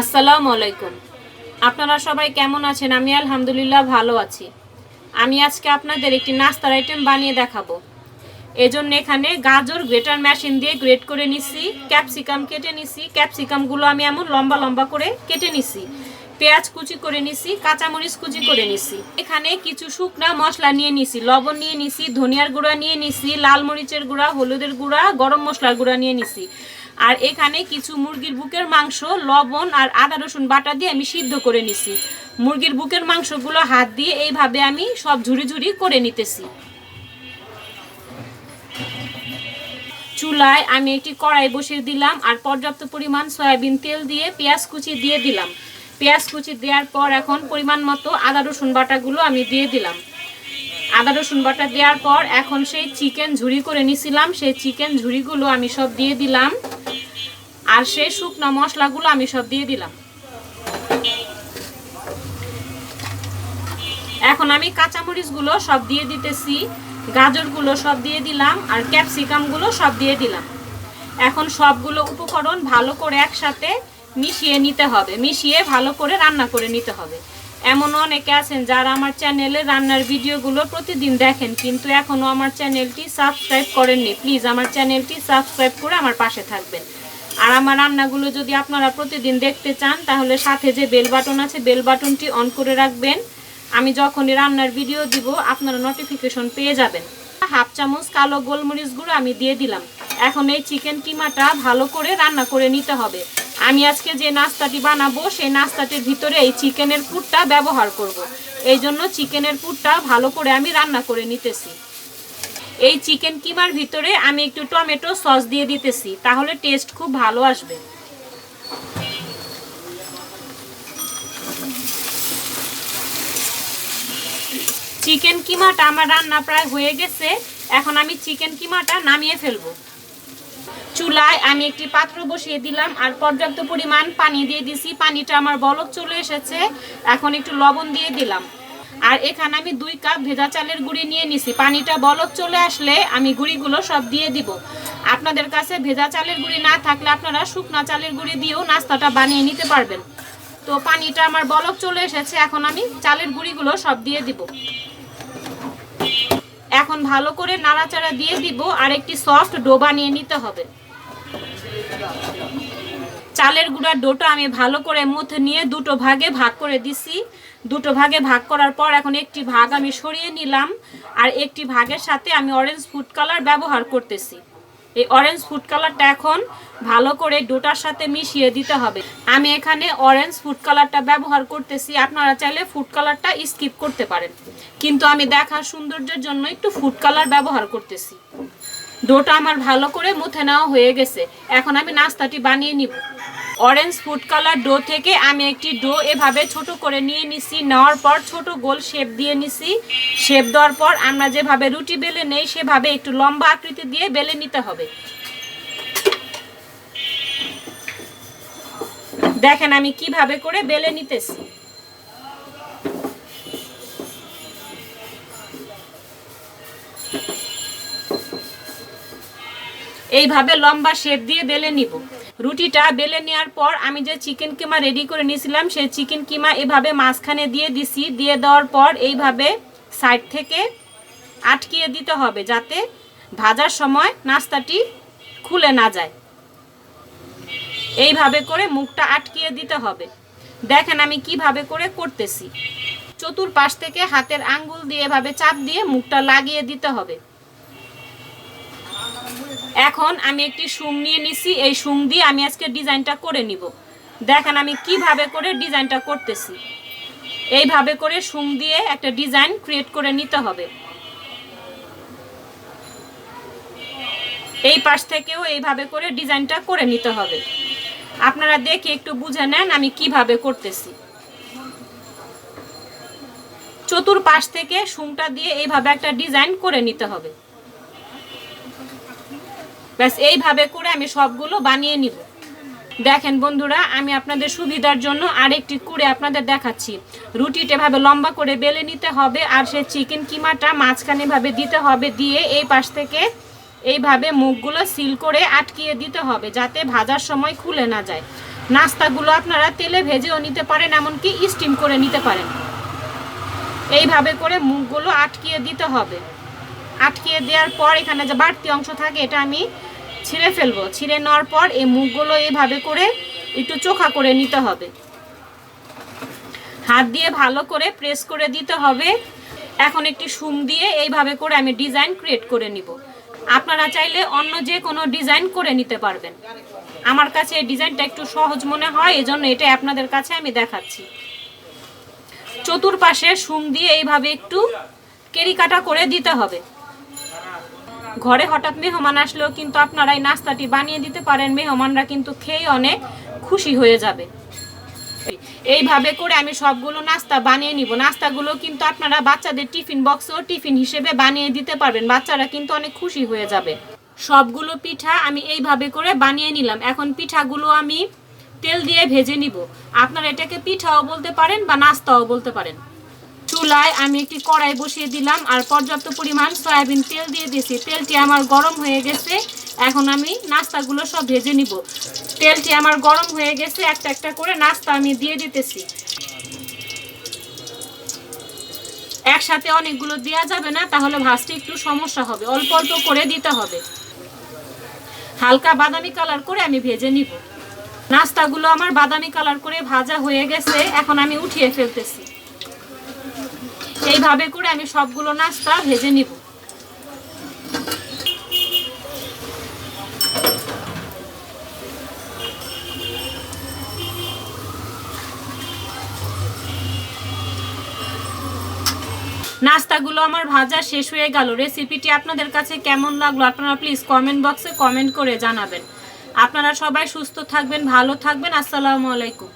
আসসালামু আলাইকুম। আপনারা সবাই কেমন আছেন? আমি আলহামদুলিল্লাহ ভালো আছি। আমি আজকে আপনাদের একটি নাস্তার আইটেম বানিয়ে দেখাবো। এজন্য এখানে গাজর গ্রেটার মেশিন দিয়ে গ্রেট করে নিছি, ক্যাপসিকাম কেটে নিছি, ক্যাপসিকামগুলো আমি এমন লম্বা লম্বা করে কেটে নিছি, পেঁয়াজ কুচি করে নিছি, কাঁচামরিচ কুচি করে নিছি। এখানে কিছু শুকনা মশলা নিয়ে নিছি, লবণ নিয়ে নিছি, ধনিয়ার গুঁড়া নিয়ে নিছি, লাল মরিচের গুঁড়া, হলুদের গুঁড়া, গরম মশলার গুঁড়া নিয়ে নিছি। আর এখানে কিছু মুরগির বুকের মাংস, লবণ আর আদা, রসুন বাটা দিয়ে আমি সিদ্ধ করে নিছি। মুরগির বুকের মাংসগুলো হাত দিয়ে এইভাবে আমি সব ঝুড়ি ঝুড়ি করে নিতেছি। চুলায় আমি একটি কড়াই বসিয়ে দিলাম আর পর্যাপ্ত পরিমাণ সয়াবিন তেল দিয়ে পেঁয়াজ কুচি দিয়ে দিলাম। পেঁয়াজ কুচি দেওয়ার পর এখন পরিমাণ মতো আদা, রসুন বাটাগুলো আমি দিয়ে দিলাম। আদা, রসুন বাটা দেওয়ার পর এখন সেই চিকেন ঝুড়ি করে নিছিলাম। সেই চিকেন ঝুড়িগুলো আমি সব দিয়ে দিলাম। আর সেই শুকনো মশলাগুলো আমি সব দিয়ে দিলাম। এখন আমি কাঁচামরিচগুলো সব দিয়ে দিতেছি, গাজরগুলো সব দিয়ে দিলাম আর ক্যাপসিকামগুলো সব দিয়ে দিলাম। এখন সবগুলো উপকরণ ভালো করে একসাথে মিশিয়ে নিতে হবে, মিশিয়ে ভালো করে রান্না করে নিতে হবে। এমন অনেকে আছেন যারা আমার চ্যানেলে রান্নার ভিডিওগুলো প্রতিদিন দেখেন, কিন্তু এখনও আমার চ্যানেলটি সাবস্ক্রাইব করেননি। প্লিজ আমার চ্যানেলটি সাবস্ক্রাইব করে আমার পাশে থাকবেন। আর আমার রান্নাগুলো যদি আপনারা প্রতিদিন দেখতে চান, তাহলে সাথে যে বেল বাটন আছে, বেল বাটনটি অন করে রাখবেন। আমি যখনই রান্নার ভিডিও দিব, আপনারা নোটিফিকেশন পেয়ে যাবেন। হাফ চামচ কালো গোলমরিচ গুঁড়ো আমি দিয়ে দিলাম। এখন এই চিকেন কিমাটা ভালো করে রান্না করে নিতে হবে। আমি আজকে যে নাস্তাটি বানাবো, সেই নাস্তাটির ভিতরে এই চিকেনের পুরটা ব্যবহার করব। এই জন্য চিকেনের পুরটা ভালো করে আমি রান্না করে নিতেছি। এই চিকেন কিমার ভিতরে আমি একটু টমেটো সস দিয়ে দিতেছি, তাহলে টেস্ট খুব ভালো আসবে। চিকেন কিমাটা আমার রান্না প্রায় হয়ে গেছে, এখন আমি চিকেন কিমাটা নামিয়ে ফেলব। চুলায় আমি একটি পাত্র বসিয়ে দিলাম, আর পর্যাপ্ত পরিমাণ পানি দিয়ে দিছি, পানিটা আমার বলক চলে এসেছে, এখন একটু লবণ দিয়ে দিলাম। আর এখানে আমি দুই কাপ ভেজা চালের গুঁড়ি নিয়ে নিছি। পানিটা বলক চলে আসলে আমি গুঁড়িগুলো সব দিয়ে দিব। আপনাদের কাছে ভেজা চালের গুঁড়ি না থাকলে আপনারা শুকনা চালের গুঁড়ি দিয়েও নাস্তাটা বানিয়ে নিতে পারবেন। তো পানিটা আমার বলক চলে এসেছে, এখন আমি চালের গুঁড়িগুলো সব দিয়ে দিব। এখন ভালো করে নাড়াচাড়া দিয়ে দিব, আর একটি সফট ডো বানিয়ে নিতে হবে। চালের গুঁড়ার ডোটা আমি ভালো করে মধ্যে নিয়ে দুটো ভাগে ভাগ করে দিছি। দুটো ভাগে ভাগ করার পর এখন একটি ভাগ আমি সরিয়ে নিলাম, আর একটি ভাগের সাথে আমি অরেঞ্জ ফুড কালার ব্যবহার করতেছি। এই অরেঞ্জ ফুড কালারটা এখন ভালো করে ডোটার সাথে মিশিয়ে দিতে হবে। আমি এখানে অরেঞ্জ ফুড কালারটা ব্যবহার করতেছি, আপনারা চাইলে ফুড কালারটা স্কিপ করতে পারেন। কিন্তু আমি দেখার সৌন্দর্যের জন্য একটু ফুড কালার ব্যবহার করতেছি। ডোটা আমার ভালো করে মুথে নেওয়া হয়ে গেছে। এখন আমি নাস্তাটি বানিয়ে নিব। অরেঞ্জ ফুড কালার ডো থেকে আমি একটি ডো এভাবে ছোট করে নিয়ে নিছি। নেওয়ার পর ছোট গোল শেপ দিয়ে নিছি। শেপ দেওয়ার পর আমরা যেভাবে রুটি বেলে নেই, সেভাবে একটু লম্বা আকৃতি দিয়ে বেলে নিতে হবে। দেখেন আমি কীভাবে করে বেলে নিতেছি। এইভাবে লম্বা শেপ দিয়ে বেলে নিব। রুটিটা বেলে নেওয়ার পর আমি যে চিকেন কিমা রেডি করে নিয়েছিলাম, সেই চিকেন কিমা এভাবে মাঝখানে দিয়ে দিছি। দিয়ে দেওয়ার পর এইভাবে সাইড থেকে আটকিয়ে দিতে হবে যাতে ভাজার সময় নাস্তাটি খুলে না যায়। এইভাবে করে মুখটা আটকিয়ে দিতে হবে। দেখেন আমি কীভাবে করে করতেছি। চতুর্পাশ থেকে হাতের আঙ্গুল দিয়ে এভাবে চাপ দিয়ে মুখটা লাগিয়ে দিতে হবে। এখন আমি একটি সুং নিয়ে নিছি, এই সুং দিয়ে আমি আজকে ডিজাইনটা করে নিব। দেখেন আমি কীভাবে করে ডিজাইনটা করতেছি। এইভাবে করে সুং দিয়ে একটা ডিজাইন ক্রিয়েট করে নিতে হবে। এই পাশ থেকেও এইভাবে করে ডিজাইনটা করে নিতে হবে। আপনারা দেখে একটু বুঝে নেন আমি কীভাবে করতেছি। চতুর্পাশ থেকে সুংটা দিয়ে এইভাবে একটা ডিজাইন করে নিতে হবে। ব্যাস, এইভাবে করে আমি সবগুলো বানিয়ে নিব। দেখেন বন্ধুরা, আমি আপনাদের সুবিধার জন্য আরেকটি করে আপনাদের দেখাচ্ছি। রুটিটা এভাবে লম্বা করে বেলে নিতে হবে আর সে চিকেন কিমাটা মাঝখানে ভাবে দিতে হবে দিয়ে এই পাশ থেকে এইভাবে মুখগুলো সিল করে আটকিয়ে দিতে হবে যাতে ভাজার সময় খুলে না যায়। নাস্তাগুলো আপনারা তেলে ভেজেও নিতে পারেন, এমনকি স্টিম করে নিতে পারেন। এইভাবে করে মুখগুলো আটকিয়ে দিতে হবে। আটকিয়ে দেওয়ার পর এখানে যে বাড়তি অংশ থাকে, এটা আমি ছিঁড়ে ফেলব। ছিঁড়ে নেওয়ার পর এই মুখগুলো এইভাবে করে একটু চোখা করে নিতে হবে। হাত দিয়ে ভালো করে প্রেস করে দিতে হবে। এখন একটি সুম দিয়ে এইভাবে করে আমি ডিজাইন ক্রিয়েট করে নিব। আপনারা চাইলে অন্য যে কোনো ডিজাইন করে নিতে পারবেন। আমার কাছে এই ডিজাইনটা একটু সহজ মনে হয়, এজন্য এটা আপনাদের কাছে আমি দেখাচ্ছি। চতুর্পাশে সুম দিয়ে এইভাবে একটু কেরিকাটা করে দিতে হবে। ঘরে হঠাৎ মেহমান আসলেও কিন্তু আপনারা এই নাস্তাটি বানিয়ে দিতে পারেন, মেহমানরা কিন্তু খেয়ে অনেক খুশি হয়ে যাবে। এইভাবে করে আমি সবগুলো নাস্তা বানিয়ে নিব। নাস্তাগুলো কিন্তু আপনারা বাচ্চাদের টিফিন বক্সেও টিফিন হিসেবে বানিয়ে দিতে পারবেন, বাচ্চারা কিন্তু অনেক খুশি হয়ে যাবে। সবগুলো পিঠা আমি এইভাবে করে বানিয়ে নিলাম। এখন পিঠাগুলো আমি তেল দিয়ে ভেজে নিব। আপনারা এটাকে পিঠাও বলতে পারেন বা নাস্তাও বলতে পারেন। চুলায় আমি একটি কড়াই বসিয়ে দিলাম আর পর্যাপ্ত পরিমাণ সয়াবিন তেল দিয়ে দিয়েছি। তেলটি আমার গরম হয়ে গেছে। এখন আমি নাস্তাগুলো সব ভেজে নিব। তেলটি আমার গরম হয়ে গেছে। একটা একটা করে নাস্তা আমি দিয়ে দিতেছি। একসাথে অনেকগুলো দেওয়া যাবে না, তাহলে ভাজতে একটু সমস্যা হবে। অল্প অল্প করে দিতে হবে। হালকা বাদামি কালার করে আমি ভেজে নিব। নাস্তাগুলো আমার বাদামি কালার করে ভাজা হয়ে গেছে। এখন আমি উঠিয়ে ফেলতেছি। এইভাবে করে আমি সবগুলো নাস্তা ভেজে নিব। নাস্তাগুলো আমার ভাজা শেষ হয়ে গেল। রেসিপিটি আপনাদের কাছে কেমন লাগল আপনারা প্লিজ কমেন্ট বক্সে কমেন্ট করে জানাবেন। আপনারা সবাই সুস্থ থাকবেন, ভালো থাকবেন। আসসালামু আলাইকুম।